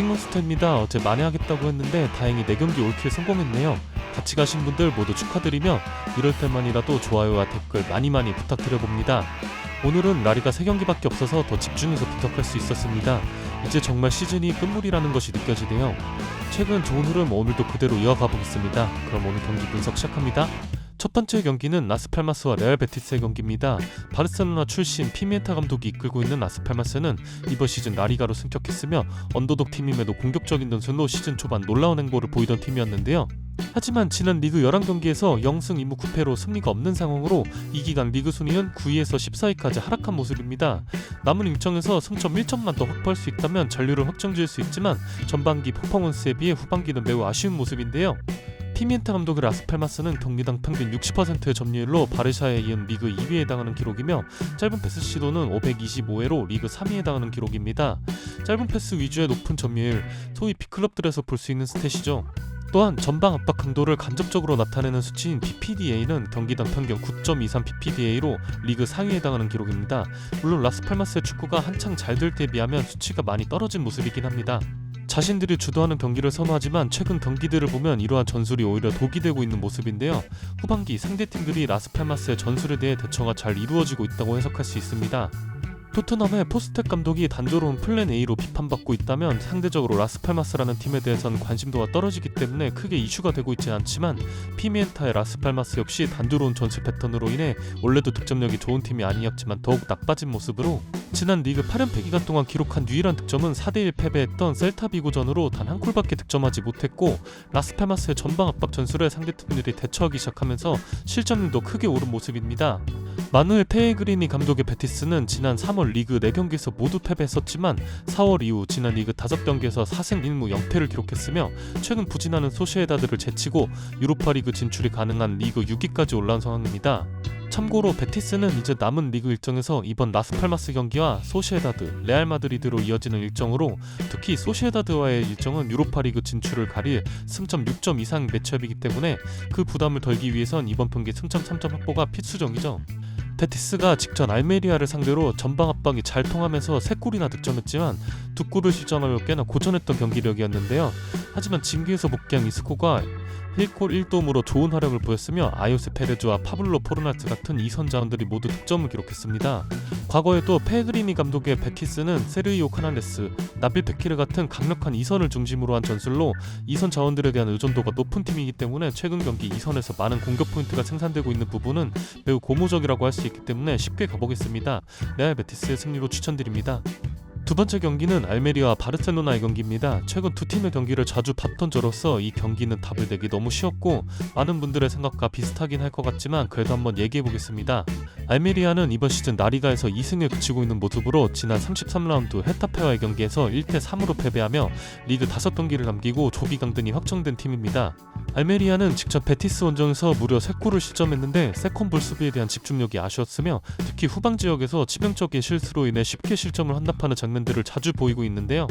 킹몬스터입니다. 어제 만회하겠다고 했는데 다행히 4경기 올킬 성공했네요. 같이 가신 분들 모두 축하드리며 이럴 때만이라도 좋아요와 댓글 많이 많이 부탁드려봅니다. 오늘은 라리가 3경기밖에 없어서 더 집중해서 분석할 수 있었습니다. 이제 정말 시즌이 끝물이라는 것이 느껴지네요. 최근 좋은 흐름 오늘도 그대로 이어가 보겠습니다. 그럼 오늘 경기 분석 시작합니다. 첫 번째 경기는 라스팔마스와 레알 베티스의 경기입니다. 바르셀로나 출신 피미엔타 감독이 이끌고 있는 라스팔마스는 이번 시즌 라리가로 승격했으며 언더독 팀임에도 공격적인 전술로 시즌 초반 놀라운 행보를 보이던 팀이었는데요. 하지만 지난 리그 11경기에서 0승 2무 9패로 승리가 없는 상황으로 이 기간 리그 순위는 9위에서 14위까지 하락한 모습입니다. 남은 일정에서 승점 1점만 더 확보할 수 있다면 전류를 확정 지을 수 있지만 전반기 퍼포먼스에 비해 후반기는 매우 아쉬운 모습인데요. 피미엔타 감독의 라스팔마스는 경기당 평균 60%의 점유율로 바르샤에 이은 리그 2위에 해당하는 기록이며 짧은 패스 시도는 525회로 리그 3위에 해당하는 기록입니다. 짧은 패스 위주의 높은 점유율, 소위 빅클럽들에서 볼 수 있는 스탯이죠. 또한 전방 압박 강도를 간접적으로 나타내는 수치인 PPDA는 경기당 평균 9.23 PPDA로 리그 상위에 해당하는 기록입니다. 물론 라스팔마스의 축구가 한창 잘 될 때에 비하면 수치가 많이 떨어진 모습이긴 합니다. 자신들이 주도하는 경기를 선호하지만 최근 경기들을 보면 이러한 전술이 오히려 독이 되고 있는 모습인데요. 후반기 상대팀들이 라스팔마스의 전술에 대해 대처가 잘 이루어지고 있다고 해석할 수 있습니다. 토트넘의 포스텍 감독이 단조로운 플랜 A로 비판받고 있다면 상대적으로 라스팔마스라는 팀에 대해선 관심도가 떨어지기 때문에 크게 이슈가 되고 있지 않지만 피미엔타의 라스팔마스 역시 단조로운 전술 패턴으로 인해 원래도 득점력이 좋은 팀이 아니었지만 더욱 나빠진 모습으로 지난 리그 8연패 기간 동안 기록한 유일한 득점은 4대1 패배했던 셀타 비고전으로 단 한 골밖에 득점하지 못했고 라스팔마스의 전방 압박 전술에 상대팀들이 대처하기 시작하면서 실점률도 크게 오른 모습입니다. 마누엘 페이그리니 감독의 베티스는 지난 3월 리그 4경기에서 모두 패배했었지만 4월 이후 지난 리그 5경기에서 4승 1무 0패를 기록했으며 최근 부진하는 소시에다드를 제치고 유로파 리그 진출이 가능한 리그 6위까지 올라온 상황입니다. 참고로 베티스는 이제 남은 리그 일정에서 이번 라스팔마스 경기와 소시에다드, 레알 마드리드로 이어지는 일정으로 특히 소시에다드와의 일정은 유로파 리그 진출을 가릴 승점 6점 이상 매치업이기 때문에 그 부담을 덜기 위해선 이번 경기 승점 3점 확보가 필수적이죠. 베티스가 직전 알메리아를 상대로 전방 압박이 잘 통하면서 3골이나 득점했지만 두 골을 실점하며 꽤나 고전했던 경기력이었는데요. 하지만 진기에서 복귀한 이스코가 1골 1도움으로 좋은 활약을 보였으며 아요스 페레즈와 파블로 포르나트 같은 이선 자원들이 모두 득점을 기록했습니다. 과거에도 페그리니 감독의 베티스는 세르이오 카나레스, 나빌 베키르 같은 강력한 이선을 중심으로 한 전술로 이선 자원들에 대한 의존도가 높은 팀이기 때문에 최근 경기 이선에서 많은 공격 포인트가 생산되고 있는 부분은 매우 고무적이라고 할 수 있기 때문에 쉽게 가보겠습니다. 레알 베티스의 승리로 추천드립니다. 두 번째 경기는 알메리와 바르셀로나의 경기입니다. 최근 두 팀의 경기를 자주 봤던 저로서 이 경기는 답을 내기 너무 쉬웠고 많은 분들의 생각과 비슷하긴 할 것 같지만 그래도 한번 얘기해 보겠습니다. 알메리아는 이번 시즌 나리가에서 2승에 그치고 있는 모습으로 지난 33라운드 헤타페와의 경기에서 1대 3으로 패배하며 리그 5경기를 남기고 조기 강등이 확정된 팀입니다. 알메리아는 직접 베티스 원정에서 무려 3골을 실점했는데 세컨 볼 수비에 대한 집중력이 아쉬웠으며 특히 후방 지역에서 치명적인 실수로 인해 쉽게 실점을 헌납하는 장면들을 자주 보이고 있는데요.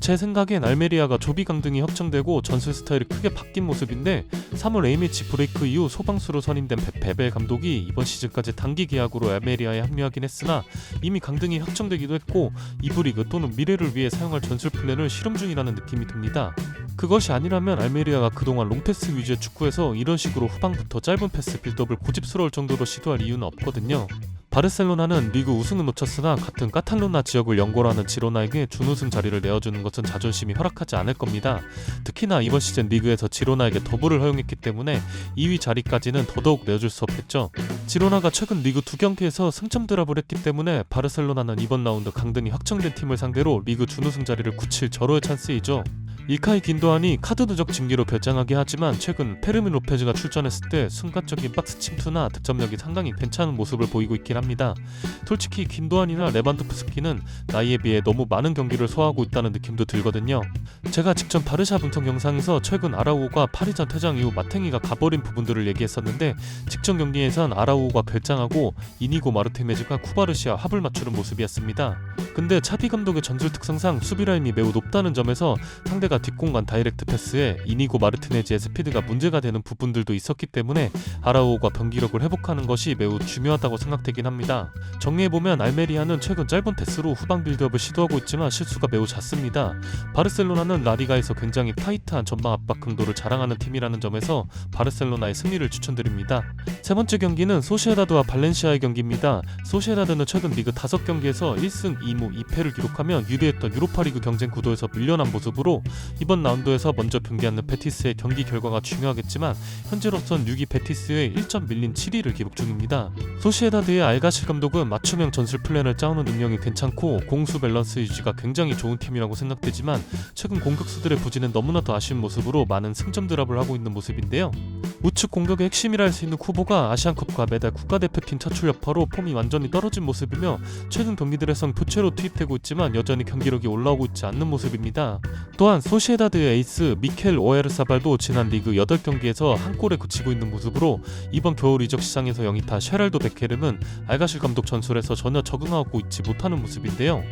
제 생각엔 알메리아가 조비 강 등이 확정되고 전술 스타일이 크게 바뀐 모습인데 3월 A매치 브레이크 이후 소방수로 선임된 베베 감독이 이번 시즌까지 단기 계약으로 알메리아에 합류하긴 했으나 이미 강등이 확정되기도 했고 이부 리그 또는 미래를 위해 사용할 전술 플랜을 실험 중이라는 느낌이 듭니다. 그것이 아니라면 알메리아가 그동안 롱패스 위주의 축구에서 이런 식으로 후방부터 짧은 패스 빌드업을 고집스러울 정도로 시도할 이유는 없거든요. 바르셀로나는 리그 우승은 놓쳤으나 같은 카탈로나 지역을 연고하는 지로나에게 준우승 자리를 내어주는 것은 자존심이 허락하지 않을 겁니다. 특히나 이번 시즌 리그에서 지로나에게 더블을 허용했기 때문에 2위 자리까지는 더더욱 내어줄 수 없겠죠. 지로나가 최근 리그 두 경기에서 승점 드랍을 했기 때문에 바르셀로나는 이번 라운드 강등이 확정된 팀을 상대로 리그 준우승 자리를 굳힐 절호의 찬스이죠. 이카이 긴도안이 카드 누적 징계로 결장하게 하지만 최근 페르민 로페즈가 출전했을 때 순간적인 박스 침투나 득점력이 상당히 괜찮은 모습을 보이고 있긴 합니다. 솔직히 긴도안이나 레반도프스키는 나이에 비해 너무 많은 경기를 소화하고 있다는 느낌도 들거든요. 제가 직전 바르샤 분석 영상에서 최근 아라우가 파리전 퇴장 이후 마탱이가 가버린 부분들을 얘기했었는데 직전 경기에선 아라우가 결장하고 이니고 마르테메즈가 쿠바르시아 합을 맞추는 모습이었습니다. 근데 차비 감독의 전술 특성상 수비 라인이 매우 높다는 점에서 상대가 뒷공간 다이렉트 패스에 이니고 마르티네즈의 스피드가 문제가 되는 부분들도 있었기 때문에 아라오가 경기력을 회복하는 것이 매우 중요하다고 생각되긴 합니다. 정리해보면 알메리아는 최근 짧은 패스로 후방 빌드업을 시도하고 있지만 실수가 매우 잦습니다. 바르셀로나는 라리가에서 굉장히 타이트한 전방 압박 강도를 자랑하는 팀이라는 점에서 바르셀로나의 승리를 추천드립니다. 세 번째 경기는 소시에다드와 발렌시아의 경기입니다. 소시에다드는 최근 리그 5경기에서 1승 2무 2패를 기록하며 유리했던 유로파리그 경쟁 구도에서 밀려난 모습으로 이번 라운드에서 먼저 경기하는 베티스의 경기 결과가 중요하겠지만 현재로선 6위 베티스의 1점 밀린 7위를 기록 중입니다. 소시에다드의 알가실 감독은 맞춤형 전술 플랜을 짜오는 능력이 괜찮고 공수 밸런스 유지가 굉장히 좋은 팀이라고 생각되지만 최근 공격수들의 부진은 너무나도 아쉬운 모습으로 많은 승점 드랍을 하고 있는 모습인데요. 우측 공격의 핵심이라 할 수 있는 쿠보가 아시안컵과 매달 국가대표팀 차출 여파로 폼이 완전히 떨어진 모습이며 최근 경기들에선 교체로 투입되고 있지만 여전히 경기력이 올라오고 있지 않는 모습입니다. 또한 소시에다드의 에이스 미켈 오에르사발도 지난 리그 8경기에서 한 골에 그치고 있는 모습으로 이번 겨울 이적 시장에서 영입한 셰랄도 베케름은 알가실 감독 전술에서 전혀 적응하고 있지 못하는 모습인데요.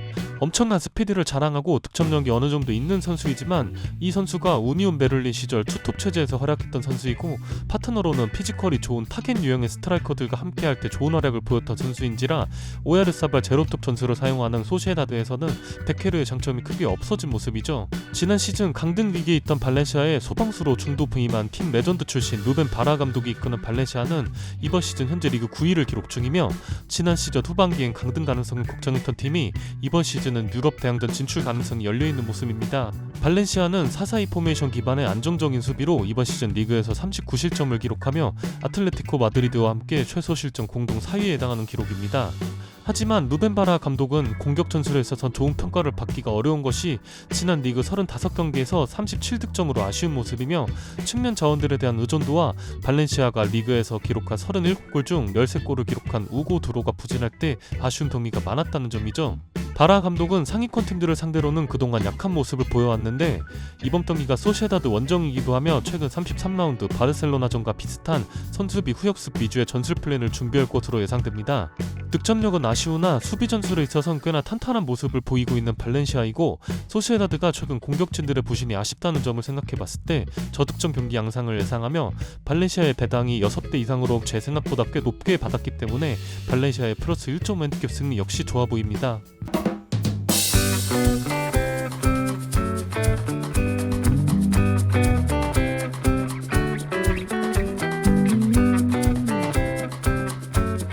엄청난 스피드를 자랑하고 득점력이 어느 정도 있는 선수이지만 이 선수가 우니온 베를린 시절 투톱 체제에서 활약했던 선수이고 파트너로는 피지컬이 좋은 타겟 유형의 스트라이커들과 함께할 때 좋은 활약을 보였던 선수인지라 오야르사발 제로톱 전술을 사용하는 소시에다드에서는 베케르의 장점이 크게 없어진 모습이죠. 지난 시즌 강등 위기에 있던 발렌시아에 소방수로 중도 부임한 팀 레전드 출신 루벤 바라 감독이 이끄는 발렌시아는 이번 시즌 현재 리그 9위를 기록 중이며 지난 시즌 후반기엔 강등 가능성을 걱정했던 팀이 이번 시즌은 유럽 대항전 진출 가능성이 열려 있는 모습입니다. 발렌시아는 4-4-2 포메이션 기반의 안정적인 수비로 이번 시즌 리그에서 39실점을 기록하며 아틀레티코 마드리드와 함께 최소 실점 공동 4위에 해당하는 기록입니다. 하지만 루벤바라 감독은 공격 전술에 있어서 좋은 평가를 받기가 어려운 것이 지난 리그 35경기에서 37득점으로 아쉬운 모습이며 측면 자원들에 대한 의존도와 발렌시아가 리그에서 기록한 37골 중 13골을 기록한 우고 드로가 부진할 때 아쉬운 경기가 많았다는 점이죠. 바라 감독은 상위권 팀들을 상대로는 그동안 약한 모습을 보여왔는데 이번 경기가 소시에다드 원정이기도 하며 최근 33라운드 바르셀로나전과 비슷한 선수비 후역습 위주의 전술 플랜을 준비할 것으로 예상됩니다. 득점력은 아쉬우나 수비 전술에 있어서는 꽤나 탄탄한 모습을 보이고 있는 발렌시아이고 소시에다드가 최근 공격진들의 부진이 아쉽다는 점을 생각해봤을 때 저득점 경기 양상을 예상하며 발렌시아의 배당이 6대 이상으로 제 생각보다 꽤 높게 받았기 때문에 발렌시아의 플러스 1점 핸디캡 승리 역시 좋아 보입니다.